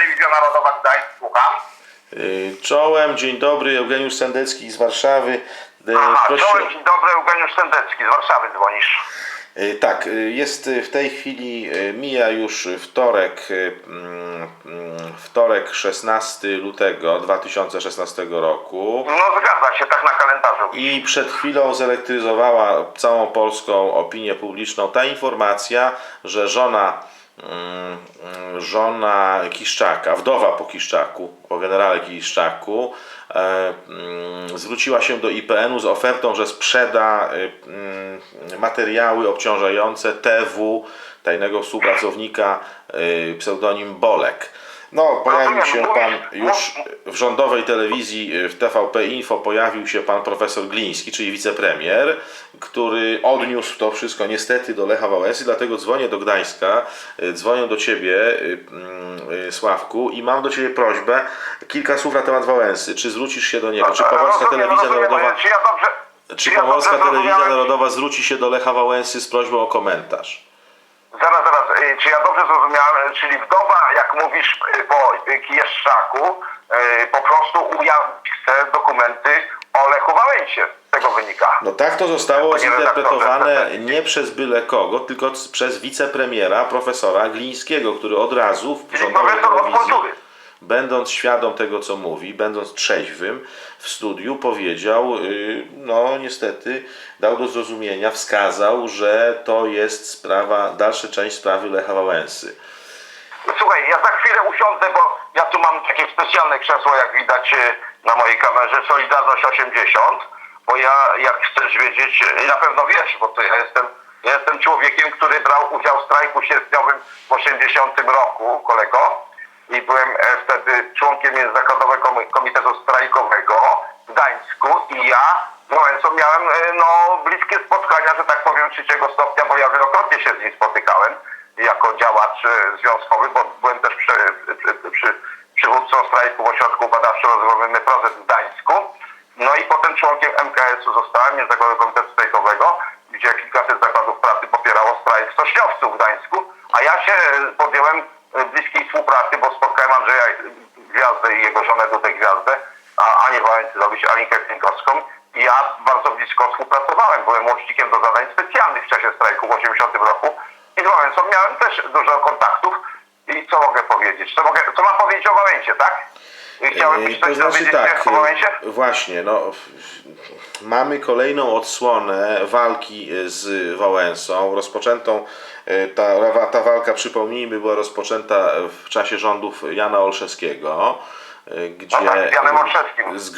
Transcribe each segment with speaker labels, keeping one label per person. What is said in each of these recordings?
Speaker 1: Telewizja Narodowa Gdańsk, słucham.
Speaker 2: Y, Czołem, dzień dobry, Eugeniusz Sendecki z Warszawy. Y,
Speaker 1: Aha,
Speaker 2: prosi-
Speaker 1: czołem, dzień dobry, Eugeniusz Sendecki, z Warszawy dzwonisz.
Speaker 2: Y, Tak, jest w tej chwili, mija już wtorek, mm, wtorek 16 lutego 2016 roku
Speaker 1: No zgadza się, tak na kalendarzu.
Speaker 2: i przed chwilą zelektryzowała całą polską opinię publiczną ta informacja, że żona żona Kiszczaka, wdowa po Kiszczaku, po generale Kiszczaku, e, mm, zwróciła się do IPN-u z ofertą, że sprzeda mm, materiały obciążające TW, tajnego współpracownika, y, pseudonim Bolek. No, pojawił się pan już w rządowej telewizji, y, w TVP Info pojawił się pan profesor Gliński, czyli wicepremier, który odniósł to wszystko niestety do Lecha Wałęsy, dlatego dzwonię do Gdańska, y, dzwonię do ciebie, y, mm, Sławku, i mam do ciebie prośbę, kilka słów na temat Wałęsy. Czy zwrócisz się do niego? Czy Pomorska Telewizja Narodowa,
Speaker 1: Czy
Speaker 2: Pomorska Telewizja? Narodowa zwróci się do Lecha Wałęsy z prośbą o komentarz?
Speaker 1: Zaraz, zaraz, y, czy ja dobrze zrozumiałem, czyli wdowa, jak mówisz y, po y, Kijeszczaku, y, po prostu ujawnić chce dokumenty o Lechu Wałęsie. Z tego wynika.
Speaker 2: No tak to zostało zinterpretowane nie przez byle kogo, tylko przez wicepremiera profesora Glińskiego, który od razu w rządowej telewizji. Będąc świadom tego, co mówi, będąc trzeźwym, w studiu powiedział, yy, no niestety dał do zrozumienia, wskazał, że to jest sprawa, dalsza część sprawy Lecha Wałęsy.
Speaker 1: Słuchaj, ja za chwilę usiądę, bo ja tu mam takie specjalne krzesło, jak widać e, na mojej kamerze, Solidarność 80, bo ja, jak chcesz wiedzieć, e, na pewno wiesz, bo to ja jestem, ja jestem człowiekiem, który brał udział w strajku sierpniowym w 80 roku, kolego, i byłem członkiem Międzynarodowego Komi- Komitetu Strajkowego w Gdańsku i ja z Wałęsą miałem e, no, bliskie spotkania, że tak powiem, trzeciego stopnia, bo ja wielokrotnie się z nim spotykałem jako działacz e, związkowy, bo byłem też przy, przy, przy, przywódcą strajku w ośrodku badawczo-rozwojowym Neprozet w Gdańsku. No i potem członkiem MKS-u zostałem, Międzynarodowego Komitetu Strajkowego, gdzie kilkaset zakładów pracy popierało strajk stoczniowców w Gdańsku, a ja się e, podjąłem e, bliskiej współpracy, bo spotkałem Andrzeja Gwiazdę i jego żonę Dudę Gwiazdę, a Anię Wałęsylowicz, Anikę Klinkowską i ja bardzo blisko współpracowałem. Byłem łącznikiem do zadań specjalnych w czasie strajku w 80 roku i z Wałęsą miałem też dużo kontaktów. I co mogę powiedzieć? Co, mogę, co mam powiedzieć o Wałęsie, tak? I chciałem
Speaker 2: Yy,
Speaker 1: coś
Speaker 2: To znaczy tak, yy, właśnie, no, mamy kolejną odsłonę walki yy, z Wałęsą, rozpoczętą, ta, ta walka, przypomnijmy, była rozpoczęta w czasie rządów Jana Olszewskiego, gdzie
Speaker 1: No tak, z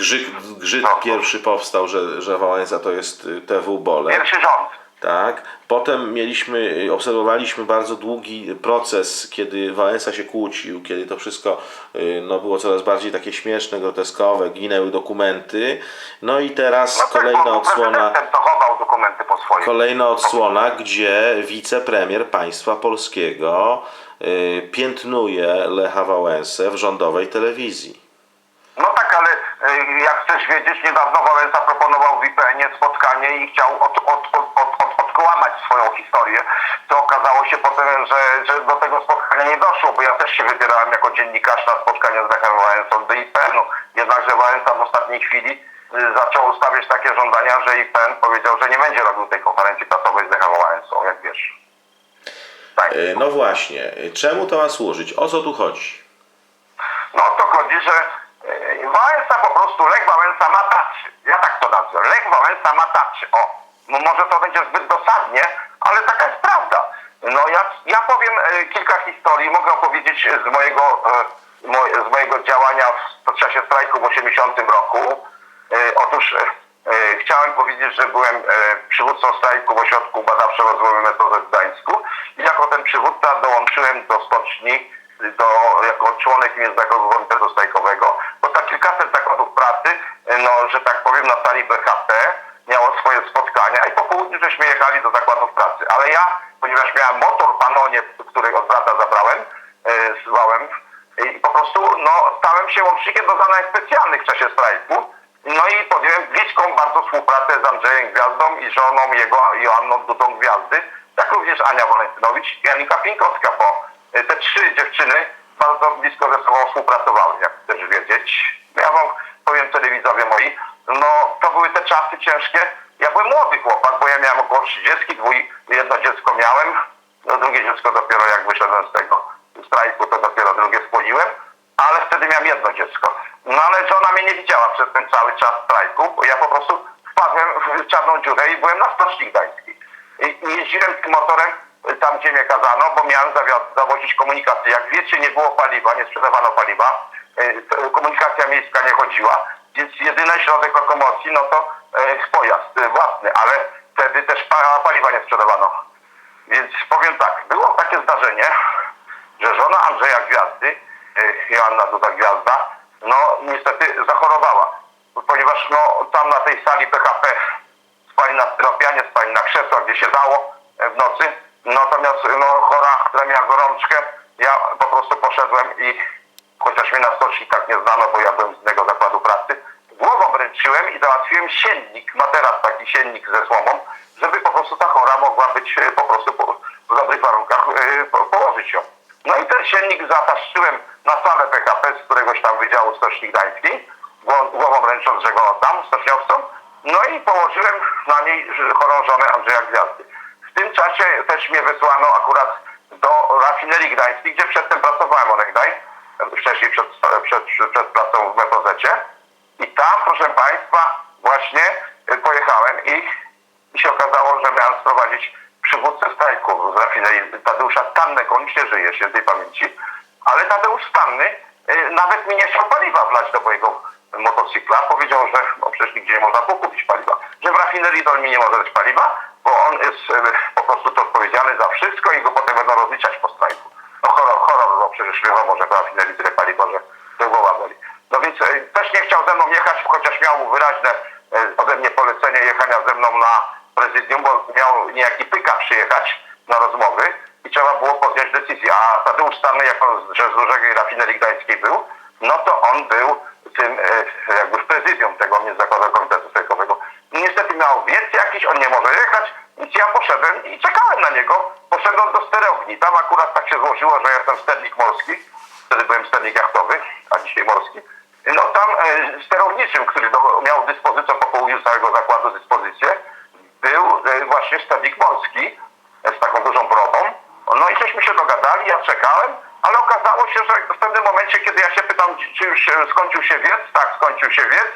Speaker 1: No.
Speaker 2: pierwszy powstał, że, że Wałęsa to jest TW Bole.
Speaker 1: Pierwszy rząd.
Speaker 2: Tak. Potem mieliśmy, obserwowaliśmy bardzo długi proces, kiedy Wałęsa się kłócił, kiedy to wszystko y, no, było coraz bardziej takie śmieszne, groteskowe, ginęły dokumenty. No i teraz
Speaker 1: No tak,
Speaker 2: kolejna
Speaker 1: bo
Speaker 2: odsłona, kolejna odsłona, gdzie wicepremier państwa polskiego y, piętnuje Lecha Wałęsę w rządowej telewizji.
Speaker 1: No tak, ale y, jak wiedzieć, niedawno Wałęsa proponował w IPN-ie spotkanie i chciał od, od, od, od, od, odkłamać swoją historię. To okazało się potem, że, że do tego spotkania nie doszło, bo ja też się wybierałem jako dziennikarz na spotkanie z Lechem Wałęsą do IPN-u. Jednakże Wałęsa w ostatniej chwili y, zaczął ustawiać takie żądania, że IPN powiedział, że nie będzie robił tej konferencji prasowej z Lechem Wałęsą, jak wiesz. Tak.
Speaker 2: Y, No właśnie, y, czemu to ma służyć? O co tu chodzi?
Speaker 1: No to chodzi, że Wałęsa po prostu, Lech Wałęsa ma tacy. Ja tak to nazwę. Lech Wałęsa ma tacy. O, no może to będzie zbyt dosadnie, ale taka jest prawda. No ja, ja powiem e, kilka historii, mogę opowiedzieć z mojego, e, z mojego działania w czasie strajku w 80 roku. E, Otóż chciałem powiedzieć, że byłem przywódcą strajku w ośrodku badawczo-rozwojowym Metodę w Gdańsku i jako ten przywódca dołączyłem do stoczni do, jako członek Międzynarodowego Komitetu Strajkowego, kilkaset zakładów pracy, no, że tak powiem, na sali BHP miało swoje spotkania i po południu żeśmy jechali do zakładów pracy. Ale ja, ponieważ miałem motor Panonie, który od brata zabrałem, e, wałem, i po prostu no, stałem się łącznikiem do zadań specjalnych w czasie strajku. No i podjąłem bliską bardzo współpracę z Andrzejem Gwiazdą i żoną jego Joanną Dudą Gwiazdy, jak również Ania Walentynowicz i Anika Pinkowska, bo e, te trzy dziewczyny bardzo blisko ze sobą współpracowały, jak chcesz wiedzieć. Ja wam powiem telewidzowie moi, no to były te czasy ciężkie. Ja byłem młody chłopak, bo ja miałem około 30, dwój, jedno dziecko miałem, no drugie dziecko dopiero jak wyszedłem z tego strajku, to dopiero drugie spłodziłem, ale wtedy miałem jedno dziecko. No ale żona mnie nie widziała przez ten cały czas strajku, bo ja po prostu wpadłem w czarną dziurę i byłem na Stoczni Gdańskiej. I jeździłem tym motorem tam, gdzie mnie kazano, bo miałem zawozić komunikację. Jak wiecie, nie było paliwa, nie sprzedawano paliwa, y, komunikacja miejska nie chodziła, więc jedyny środek lokomocji, no to y, pojazd y, własny, ale wtedy też pa- paliwa nie sprzedawano. Więc powiem tak, było takie zdarzenie, że żona Andrzeja Gwiazdy, Joanna Duda Gwiazda, no niestety zachorowała. Ponieważ no tam na tej sali PHP spali na styropianie, spali na krzesłach, gdzie się dało e, w nocy. Natomiast no chora, miała gorączkę, ja po prostu poszedłem i chociaż mnie na stoczni tak nie znano, bo ja byłem z innego zakładu pracy, głową ręczyłem i załatwiłem siennik, materac taki siennik ze słomą, żeby po prostu ta chora mogła być e, po prostu po, w dobrych warunkach e, po, położyć ją. No i ten siennik zataszczyłem na salę PKP z któregoś tam Wydziału Stoczni Gdańskiej, gło- głową ręcząc, że go oddam stoczniowcom, no i położyłem na niej chorą żonę Andrzeja Gwiazdy. W tym czasie też mnie wysłano akurat do rafinerii gdańskiej, gdzie przedtem pracowałem onegdaj, wcześniej przed, przed, przed pracą w Mepozecie. I tam, proszę Państwa, właśnie pojechałem i, i się okazało, że miałem sprowadzić przywódcę strajku z rafinerii Tadeusza Stannego, on się żyje, świętej pamięci, ale Tadeusz Stanny y, nawet mi nie chciał paliwa wlać do mojego motocykla. Powiedział, że no, przecież nigdzie nie można było kupić paliwa. Że w rafinerii to mi nie może dać paliwa, bo on jest y, po prostu to odpowiedzialny za wszystko i go potem będą rozliczać po strajku. No horror, horror bo przecież wiadomo, że rafinerii tyle paliwa, że to głowa boli. No więc y, też nie chciał ze mną jechać, chociaż miał wyraźne y, ode mnie polecenie jechania ze mną na prezydium, bo miał niejaki pyka przyjechać na rozmowy i trzeba było podjąć decyzję. A Tadeusz Stanny, jako że z dużej rafinerii gdańskiej był, no to on był tym e, jakby w prezydium tego Międzynarodowego Komitetu Strajkowego. Niestety miał wiec jakiś, on nie może jechać, więc ja poszedłem i czekałem na niego. Poszedłem do sterowni. Tam akurat tak się złożyło, że jestem sternik morski. Wtedy byłem sternik jachtowy, a dzisiaj morski. No tam e, sterowniczym, który do, miał dyspozycję po południu całego zakładu dyspozycję, był e, właśnie sternik morski z taką dużą brodą. No i żeśmy się dogadali, ja czekałem, ale okazało się, że w pewnym momencie, kiedy ja się pytam, czy już skończył się wiec, tak, skończył się wiec,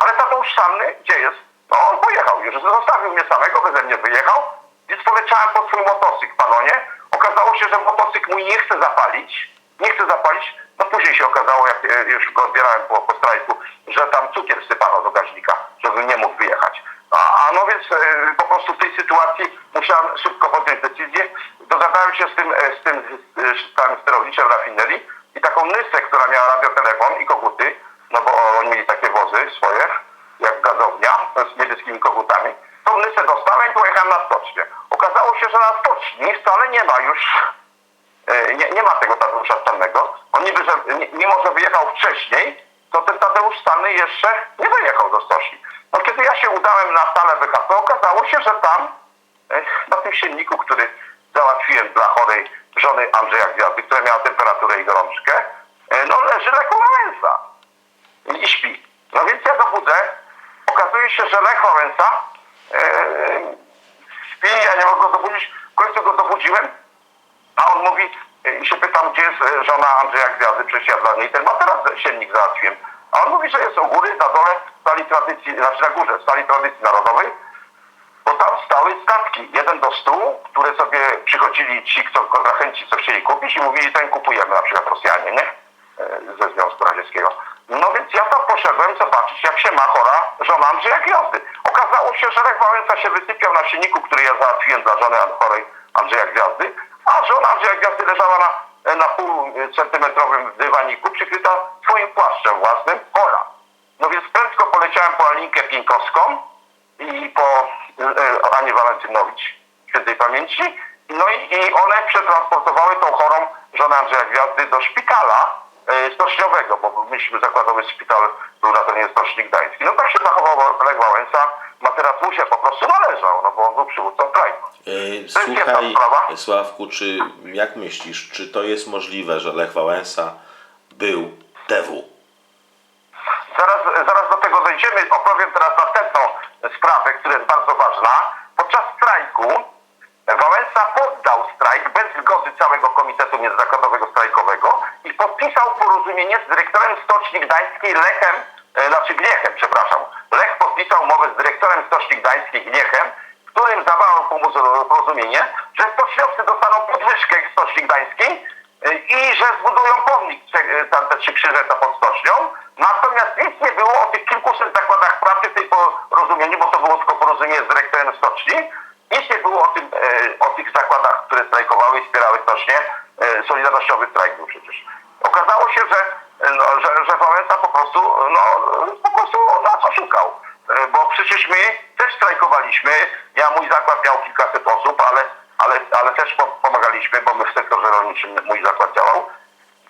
Speaker 1: ale Tadeusz Sanny, gdzie jest? No on pojechał już, zostawił mnie samego, beze mnie wyjechał, więc poleciałem po swój motocykl, panonie. Okazało się, że motocykl mój nie chce zapalić, nie chce zapalić, no później się okazało, jak e, już go odbierałem po, po strajku, że tam cukier wsypano do gaźnika, żebym nie mógł wyjechać. A, a no więc e, po prostu w tej sytuacji musiałem szybko podjąć decyzję. Dogadałem się z tym, e, z tym e, z panem sterowniczem rafinerii i taką nysę, która miała radiotelefon i koguty, no bo oni mieli takie wozy swoje, jak gazownia, z niebieskimi kogutami. Tą nysę dostałem i pojechałem na stocznię. Okazało się, że na stoczni wcale nie ma już E, nie, nie ma tego Tadeusza Stannego. On niby, że mimo, że wyjechał wcześniej, to ten Tadeusz Stanny jeszcze nie wyjechał do Stoczni. No kiedy ja się udałem na salę BHP, okazało się, że tam na tym silniku, który załatwiłem dla chorej żony Andrzeja Gwiazdy, która miała temperaturę i gorączkę, e, no leży Lech Wałęsa i, śpi. No więc ja go okazuje się, że Lech Wałęsa e, śpi, ja nie mogę go dobudzić, w końcu go dobudziłem, a on mówi, y, i się pytam, gdzie jest żona Andrzeja Gwiazdy, przecież ja dla niej ten materac, siennik załatwiłem. A on mówi, że jest u góry, na dole w sali tradycji, znaczy na górze, w sali tradycji narodowej, bo tam stały statki, jeden do stu, które sobie przychodzili ci, kto kontrahenci, co chcieli kupić i mówili, ten kupujemy, na przykład Rosjanie, nie? E, Ze Związku Radzieckiego. No więc ja tam poszedłem zobaczyć, jak się ma chora żona Andrzeja Gwiazdy. Okazało się, że Lech Wałęsa się wysypiał na silniku, który ja załatwiłem dla żony chorej Andrzeja Gwiazdy, a żona Andrzeja Gwiazdy leżała na, na pół centymetrowym dywaniku, przykryta swoim płaszczem własnym, chora. No więc prędko poleciałem po Alinkę Pieńkowską i po e, Anię Walentynowicz, świętej pamięci. No i, i one przetransportowały tą chorą żonę Andrzeja Gwiazdy do szpitala e, stoczniowego, bo myśmy zakładowy szpital był na terenie Stoczni Gdańskiej. No tak się zachował Lech Wałęsa, materac mu się po prostu należał, no bo on był przywódcą.
Speaker 2: Yy,
Speaker 1: jest jedna
Speaker 2: Słuchaj. Sławku, czy jak myślisz, czy to jest możliwe, że Lech Wałęsa był TW?
Speaker 1: Zaraz, zaraz do tego dojdziemy. Opowiem teraz następną sprawę, która jest bardzo ważna. Podczas strajku Wałęsa poddał strajk bez zgody całego Komitetu Międzyzakładowego Strajkowego i podpisał porozumienie z dyrektorem Stoczni Gdańskiej Lechem, e, znaczy Gniechem, przepraszam. Lech podpisał umowę z dyrektorem Stoczni Gdańskiej Gniechem, w którym zawarł porozumienie, że stoczniowcy dostaną podwyżkę Stoczni Gdańskiej e, i że zbudują pomnik tam te trzy krzyżeta pod stocznią. Natomiast nic nie było o tych kilkuset zakładach pracy w tej porozumieniu, bo to było tylko porozumienie z dyrektorem stoczni. Nic nie było o, tym, e, o tych zakładach, które strajkowały i wspierały stocznie. Solidarnościowy strajk strajkowaliśmy. Ja, mój zakład miał kilkaset osób, ale, ale, ale też po- pomagaliśmy, bo my w sektorze rolniczym mój zakład działał.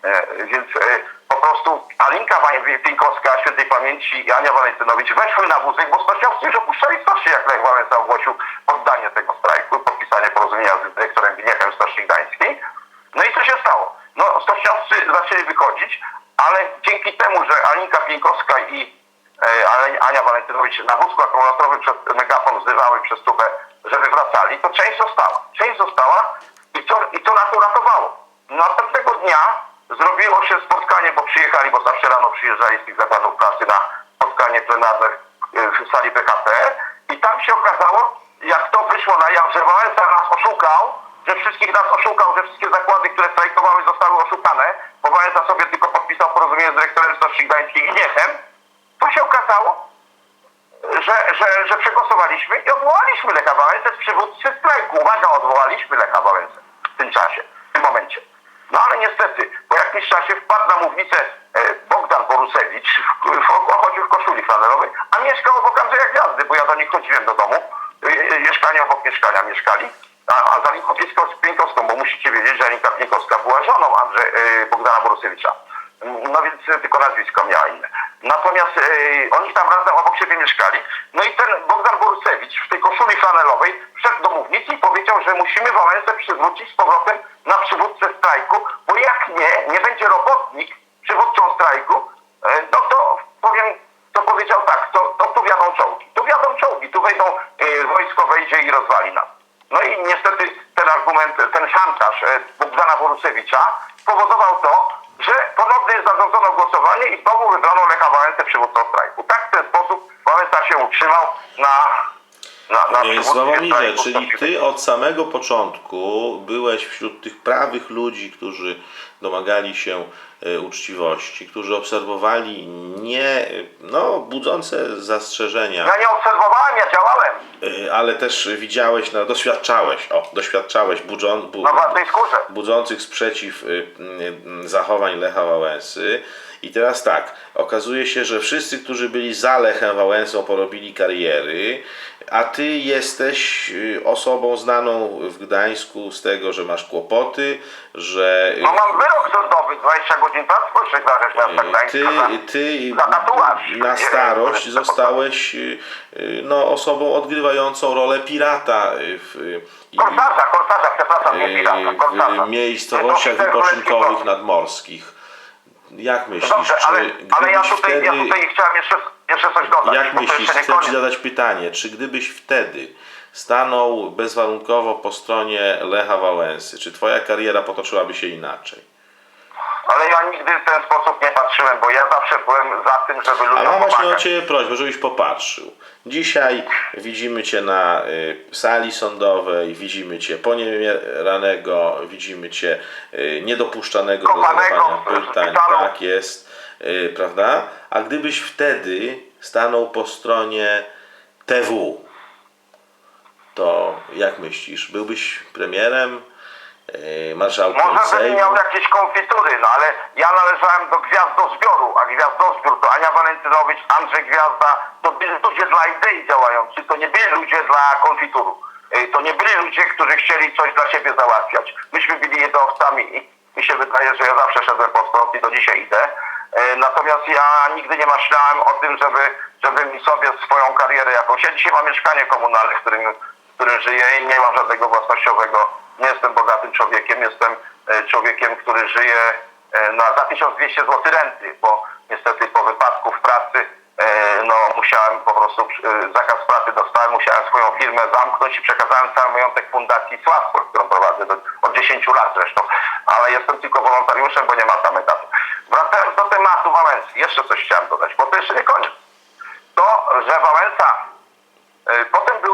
Speaker 1: E, Więc e, po prostu Alinka Pieńkowska, świętej pamięci i Ania Walentynowicz weszły na wózek, bo stoczniowcy już opuszczali stocznie, jak Lech Wałęsa ogłosił poddanie tego strajku, podpisanie porozumienia z dyrektorem Gniechem Stoczni Gdańskiej. No i co się stało? No stoczniowcy zaczęli wychodzić, ale dzięki temu, że Alinka Pieńkowska i Ania Walentynowicz na wózku akumulatorowym przez megafon wzywały przez tubę, żeby wracali, to część została. Część została i to, i to nas uratowało. Następnego dnia zrobiło się spotkanie, bo przyjechali, bo zawsze rano przyjeżdżali z tych zakładów pracy na spotkanie plenarne w- sali PKP i tam się okazało, jak to wyszło na jaw, że Wałęsa nas oszukał, że wszystkich nas oszukał, że wszystkie zakłady, które strajkowały zostały oszukane, bo Wałęsa sobie tylko podpisał porozumienie z dyrektorem Stoczni Gdańskiej Gniechem, to się okazało, że, że, że przegłosowaliśmy i odwołaliśmy Lecha Wałęsę z przywódcy strajku. Uwaga, odwołaliśmy Lecha Wałęsę w tym czasie, w tym momencie. No ale niestety, po jakimś czasie wpadł na mównicę e, Bogdan Borusewicz, chodził w koszuli flanerowej, a mieszkał obok Andrzeja Gwiazdy, bo ja do nich chodziłem do domu. E, e, mieszkanie obok mieszkania mieszkali. A, a za Alinką Pieńkowską- Pieńkowską, bo musicie wiedzieć, że Alinka Pieńkowska była żoną Andrze, e, Bogdana Borusewicza. No więc tylko nazwisko miała inne. Natomiast e, oni tam razem obok siebie mieszkali. No i ten Bogdan Borusewicz w tej koszuli flanelowej wszedł do mównicy i powiedział, że musimy Wałęsę przywrócić z powrotem na przywódcę strajku, bo jak nie, nie będzie robotnik przywódcą strajku, e, no to powiem, to powiedział tak, to, to tu wiadą czołgi. Tu wiadą czołgi, tu wejdą, e, wojsko wejdzie i rozwali nas. No i niestety ten argument, ten szantaż Bogdana Borusewicza spowodował to, że ponownie zarządzono głosowanie i znowu wybrano Lecha Wałęsę przywódcą strajku. Tak w ten sposób Wałęsa się utrzymał na, na, na strajku.
Speaker 2: czyli ty od samego początku byłeś wśród tych prawych ludzi, którzy domagali się e, uczciwości, którzy obserwowali nie, e, no, budzące zastrzeżenia,
Speaker 1: Ja nie obserwowałem, ja działałem
Speaker 2: e, ale też widziałeś, no, doświadczałeś, o, doświadczałeś budzą, bu,
Speaker 1: skórze.
Speaker 2: budzących sprzeciw y, zachowań Lecha Wałęsy. I teraz tak, okazuje się, że wszyscy, którzy byli za Lechem Wałęsą, porobili kariery, a ty jesteś y, osobą znaną w Gdańsku z tego, że masz kłopoty, że y,
Speaker 1: No mam wyrok sądowy, 20 godzin pracy społecznych za rzecz Gdańska.
Speaker 2: ty, ty
Speaker 1: tatuaż.
Speaker 2: na starość zostałeś y, y, no, osobą odgrywającą rolę pirata y, w, y,
Speaker 1: Korsarza, korsarza, przepraszam, nie pirata, korsarza.
Speaker 2: w miejscowościach wypoczynkowych nadmorskich. Jak myślisz,
Speaker 1: Dobrze, ale, ale ja tutaj,
Speaker 2: wtedy,
Speaker 1: ja tutaj chciałem jeszcze, jeszcze coś dodać.
Speaker 2: jak myślisz, chcę Ci zadać pytanie, czy gdybyś wtedy stanął bezwarunkowo po stronie Lecha Wałęsy, czy Twoja kariera potoczyłaby się inaczej?
Speaker 1: Ale ja nigdy w ten sposób nie patrzyłem, bo ja zawsze byłem za tym, żeby
Speaker 2: A
Speaker 1: ludziom
Speaker 2: mam właśnie o. Ciebie prośbę, żebyś popatrzył. Dzisiaj widzimy Cię na y, sali sądowej, widzimy Cię poniemieranego, widzimy Cię y, niedopuszczanego do zadawania pytań. Tak jest, y, prawda? A gdybyś wtedy stanął po stronie TW, to jak myślisz, byłbyś premierem, y, marszałkiem
Speaker 1: Może bym
Speaker 2: Sejmu?
Speaker 1: miał jakieś konfitury, no ale ja należałem do Gwiazdozbioru, a Gwiazdozbiór to Ania Walentynowicz, Andrzej Gwiazda, to byli ludzie dla idei działający, to nie byli ludzie dla konfituru. Y, To nie byli ludzie, którzy chcieli coś dla siebie załatwiać. Myśmy byli jednostami i mi się wydaje, że ja zawsze szedłem pod prąd i do dzisiaj idę. Y, Natomiast ja nigdy nie myślałem o tym, żeby żebym sobie swoją karierę jakąś. Ja dzisiaj mam mieszkanie komunalne, w którym, w którym żyję i nie mam żadnego własnościowego. Nie jestem bogatym człowiekiem, jestem e, człowiekiem, który żyje e, na, za 1200 zł renty, bo niestety po wypadku w pracy e, no, musiałem po prostu zakaz pracy dostałem, musiałem swoją firmę zamknąć i przekazałem cały majątek fundacji Sławko, którą prowadzę od 10 lat zresztą, ale jestem tylko wolontariuszem, bo nie ma tam etatu. Wracając do tematu Wałęsy, jeszcze coś chciałem dodać, bo to jeszcze nie koniec. To, że E, Potem był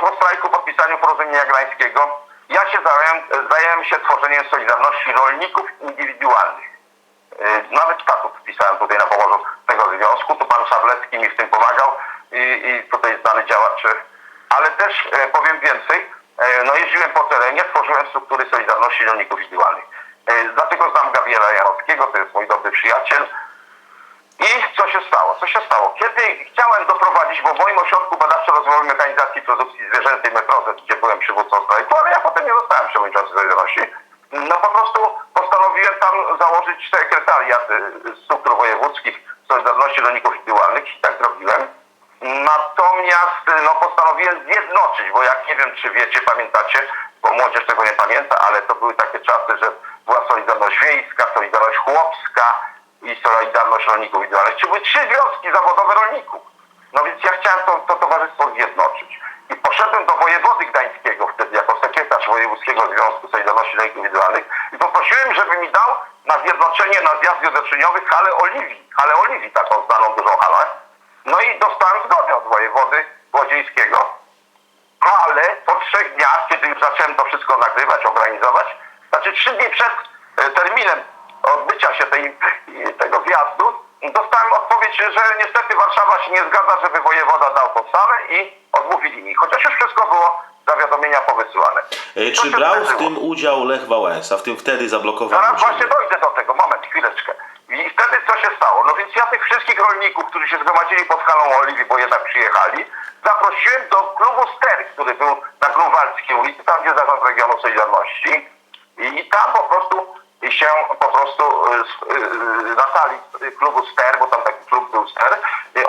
Speaker 1: po, strajku podpisaniu porozumienia gdańskiego. Ja się zająłem, zająłem się tworzeniem Solidarności Rolników Indywidualnych. E, Nawet statut wpisałem tutaj na Pomorzu tego związku. Tu pan Szablecki mi w tym pomagał i, i tutaj znany działacz. Ale też e, powiem więcej, e, no jeździłem po terenie, tworzyłem struktury Solidarności Rolników Indywidualnych. E, Dlatego znam Gabriela Janowskiego, to jest mój dobry przyjaciel. I co się stało? Co się stało? Kiedy chciałem doprowadzić, bo w moim ośrodku badawczo-rozwojowym mechanizacji produkcji zwierzęcej Metrozet, gdzie byłem przywódcą strajku, ale ja potem nie zostałem przewodniczącym Solidarności, no po prostu postanowiłem tam założyć sekretariat y, struktur wojewódzkich Solidarności Rolników Indywidualnych i tak zrobiłem. Natomiast no, postanowiłem zjednoczyć, bo jak nie wiem, czy wiecie, pamiętacie, bo młodzież tego nie pamięta, ale to były takie czasy, że była Solidarność Wiejska, Solidarność Chłopska i Solidarność Rolników Indywidualnych. Czy były trzy związki zawodowe rolników. No więc ja chciałem to, to towarzystwo zjednoczyć. I poszedłem do wojewody gdańskiego wtedy jako sekretarz Wojewódzkiego Związku Solidarności Rolników Indywidualnych i poprosiłem, żeby mi dał na zjednoczenie na zjazd zjednoczeniowy halę Oliwii. Halę Oliwii, taką znaną dużą halę. No i dostałem zgodę od wojewody Łodziejskiego. Ale po trzech dniach, kiedy już zacząłem to wszystko nagrywać, organizować, znaczy trzy dni przed e, terminem odbycia się tej, tego zjazdu, dostałem odpowiedź, że niestety Warszawa się nie zgadza, żeby wojewoda dał salę i odmówili mi. Chociaż już wszystko było zawiadomienia powysyłane.
Speaker 2: E,
Speaker 1: Co
Speaker 2: Czy brał w tym udział Lech Wałęsa, w tym wtedy zablokowanym?
Speaker 1: Zaraz właśnie dojdę do tego, moment, chwileczkę. I wtedy co się stało? No więc ja tych wszystkich rolników, którzy się zgromadzili pod halą Oliwii, bo jednak przyjechali, zaprosiłem do klubu Ster, który był na Grunwaldzkiej ulicy, tam gdzie zarząd regionu Solidarności. I tam po prostu się po prostu y, y, y, na sali klubu Ster, bo tam taki klub był Ster,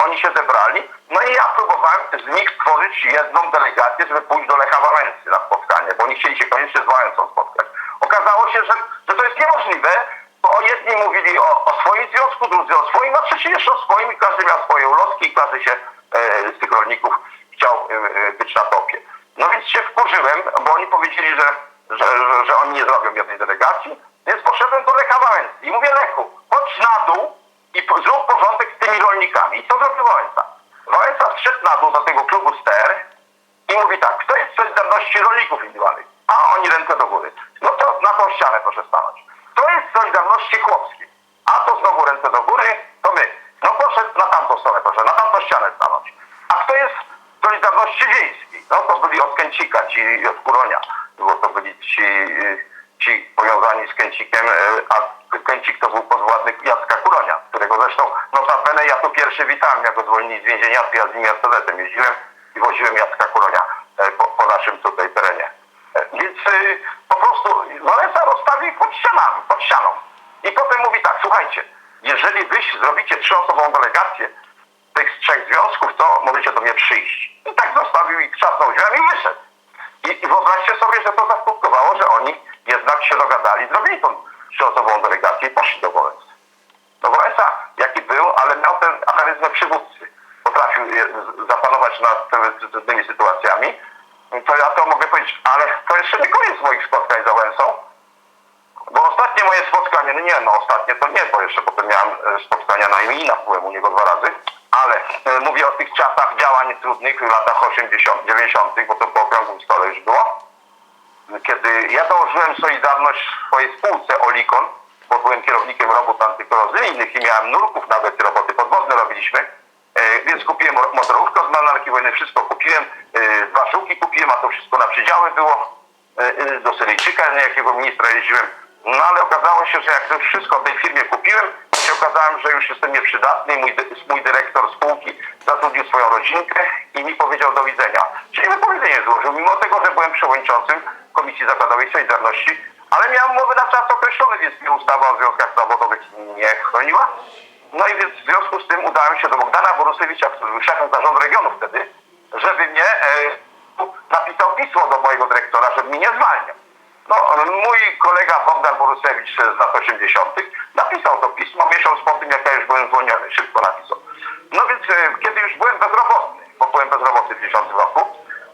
Speaker 1: oni się zebrali. No i ja próbowałem z nich stworzyć jedną delegację, żeby pójść do Lecha Wałęsy na spotkanie, bo oni chcieli się koniecznie z Wałęsą spotkać. Okazało się, że, że to jest niemożliwe, bo jedni mówili o, o swoim związku, drudzy o swoim, a trzeci jeszcze o swoim i każdy miał swoje na adulta tengo klubu 4 z więzienia, to ja z nim Mercedesem jeździłem i woziłem Jacka Kuronia e, po, po naszym tutaj terenie. E, Więc y, po prostu Wałęsa rozstawił pod ścianami, pod ścianą. I potem mówi tak, słuchajcie, jeżeli wy zrobicie trzyosobową delegację tych trzech związków, to możecie do mnie przyjść. I tak zostawił ich, trzasnął drzwiami i wyszedł. I, I wyobraźcie sobie, że to zaskutkowało, że oni jednak się dogadali, zrobili tą trzyosobową delegację i poszli do Wałęsy. No Wałęsa, jaki był, ale miał ten charyzmę przywódcy. Potrafił z- zapanować nad tymi sytuacjami. To ja to mogę powiedzieć, ale to jeszcze nie koniec moich spotkań z Wałęsą. Bo ostatnie moje spotkanie, no nie, no ostatnie to nie, bo jeszcze potem miałem e, spotkania na imieninach, byłem u niego dwa razy, ale e, mówię o tych czasach działań trudnych w latach 80., 90., bo to po okrągłym stole już było. Kiedy ja dołożyłem Solidarność w swojej spółce Olikon, bo byłem kierownikiem robót antykorozyjnych i miałem nurków, nawet roboty podwodne robiliśmy, e, więc kupiłem mo- motorówkę od marynarki wojennej, wszystko kupiłem, e, dwa szyłki kupiłem, a to wszystko na przydziały było e, e, do Syryjczyka, jakiego ministra jeździłem. No ale okazało się, że jak to wszystko w tej firmie kupiłem, się okazałem, że już jestem nieprzydatny i mój, mój dyrektor spółki zatrudnił swoją rodzinkę i mi powiedział do widzenia. Czyli wypowiedzenie złożył, mimo tego, że byłem przewodniczącym Komisji Zakładowej Solidarności, ale miałem umowę na czas określony, więc mnie ustawa o związkach zawodowych nie chroniła. No i więc w związku z tym udałem się do Bogdana Borusewicza, który był szefem zarządu regionu wtedy, żeby mnie e, napisał pismo do mojego dyrektora, żeby mnie nie zwalniał. No, mój kolega Bogdan Borusewicz z lat 80. napisał to pismo miesiąc po tym, jak ja już byłem zwolniony. Szybko napisał. No więc e, kiedy już byłem bezrobotny, bo byłem bezrobotny w 10 roku,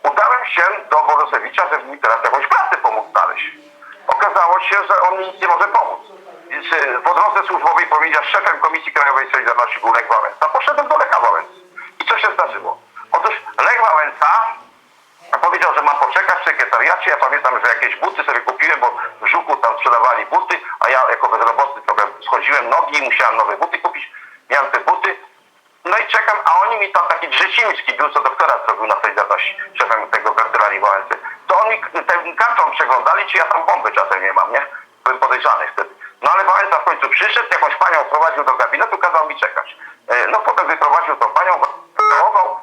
Speaker 1: udałem się do Borusewicza, żeby mi teraz jakąś pracę pomógł znaleźć. Okazało się, że on mi nie może pomóc. Więc e, po drodze służbowej powiedział szefem Komisji Krajowej Solidarności był Lech Wałęsa. Poszedłem do Lecha Wałęsy. I co się zdarzyło? Otóż Lech Wałęsa powiedział, że mam poczekać w sekretariacie. Ja pamiętam, że jakieś buty sobie kupiłem, bo w Żuku tam sprzedawali buty, a ja jako bezrobotny trochę schodziłem nogi i musiałem nowe buty kupić. Miałem te buty. No i czekam, a oni mi tam taki Drzeciński był, co doktora zrobił na Solidarności, szefem tego kancelarii Wałęsy. To oni ten karton przeglądali, czy ja tam bomby czasem nie mam, nie? Byłem podejrzany wtedy. No ale Wałęsa w końcu przyszedł, jakąś panią wprowadził do gabinetu, kazał mi czekać. E, No potem wyprowadził tą panią, zawołał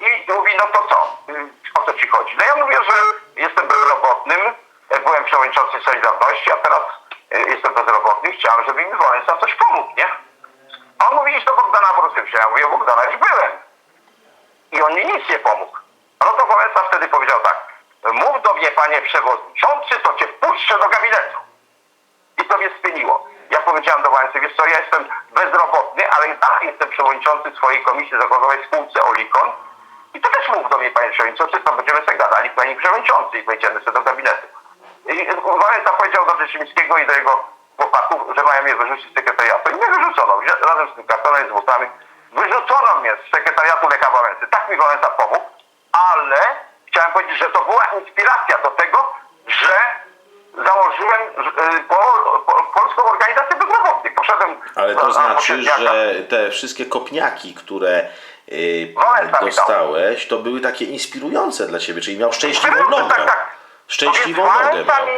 Speaker 1: i mówi, no to co? Y, O co ci chodzi? No ja mówię, że jestem bezrobotnym, e, byłem przewodniczącym Solidarności, a teraz e, jestem bezrobotny chciałem, żeby mi Wałęsa coś pomógł, nie? A on mówi, idź do Bogdana Borusewicza. Ja mówię, Bogdana już byłem. I on mi nic nie pomógł. No to Wałęsa wtedy powiedział tak, mów do mnie panie przewodniczący, to cię wpuszczę do gabinetu. I to mnie spieniło. Ja powiedziałem do Wałęsy, wiesz co, ja jestem bezrobotny, ale tak jestem przewodniczący swojej komisji zakładowej w spółce Olikon. I to też mów do mnie, panie przewodniczący, to będziemy sobie gadali, panie przewodniczący, i wejdziemy sobie do gabinetu. I Wałęsa powiedział do Rzeczyńskiego i do jego chłopaków, że mają mnie wyrzucić z sekretariatu. I mnie wyrzucono, razem z tym kartonem, z butami. Wyrzucono mnie z sekretariatu Lecha Wałęsy. Tak mi Wałęsa pomógł, ale chciałem powiedzieć, że to była inspiracja do tego, że założyłem y, po, po, Polską Organizację Bezrobotnych. Poszedłem
Speaker 2: Ale to
Speaker 1: na
Speaker 2: znaczy, że te wszystkie kopniaki, które y,
Speaker 1: mi
Speaker 2: dostałeś, to były takie inspirujące dla ciebie, czyli miał szczęśliwą
Speaker 1: Wyrzuty,
Speaker 2: nogę.
Speaker 1: tak, tak.
Speaker 2: Szczęśliwą
Speaker 1: No
Speaker 2: nogę miał.
Speaker 1: mi,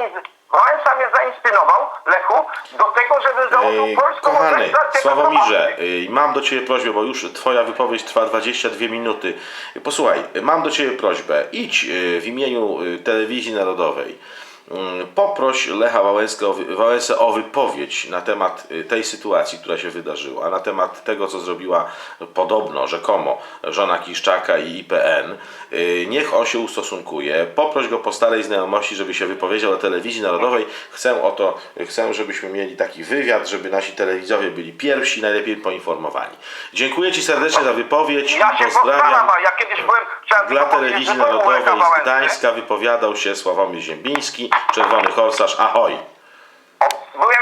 Speaker 1: Wałęsa mnie zainspirował, Lechu, do tego, żeby założył
Speaker 2: Ej,
Speaker 1: Polską
Speaker 2: Kochany, Sławomirze, y, mam do Ciebie prośbę, bo już Twoja wypowiedź trwa 22 minuty. Posłuchaj, mam do Ciebie prośbę. Idź y, w imieniu y, Telewizji Narodowej. Y, Poproś Lecha Wałęskę o Wałęsę o wypowiedź na temat y, tej sytuacji, która się wydarzyła, na temat tego, co zrobiła podobno, rzekomo, żona Kiszczaka i IPN. Y, Niech on się ustosunkuje. Poproś go po starej znajomości, żeby się wypowiedział na telewizji narodowej. Chcę o to, chcę, żebyśmy mieli taki wywiad, żeby nasi telewidzowie byli pierwsi, najlepiej poinformowani. Dziękuję Ci serdecznie za wypowiedź.
Speaker 1: Ja
Speaker 2: Pozdrawiam.
Speaker 1: ja byłem...
Speaker 2: Dla telewizji narodowej z. Gdańska wypowiadał się Sławomir Ziembiński, Czerwony Korsarz. Ahoj!
Speaker 1: Byłem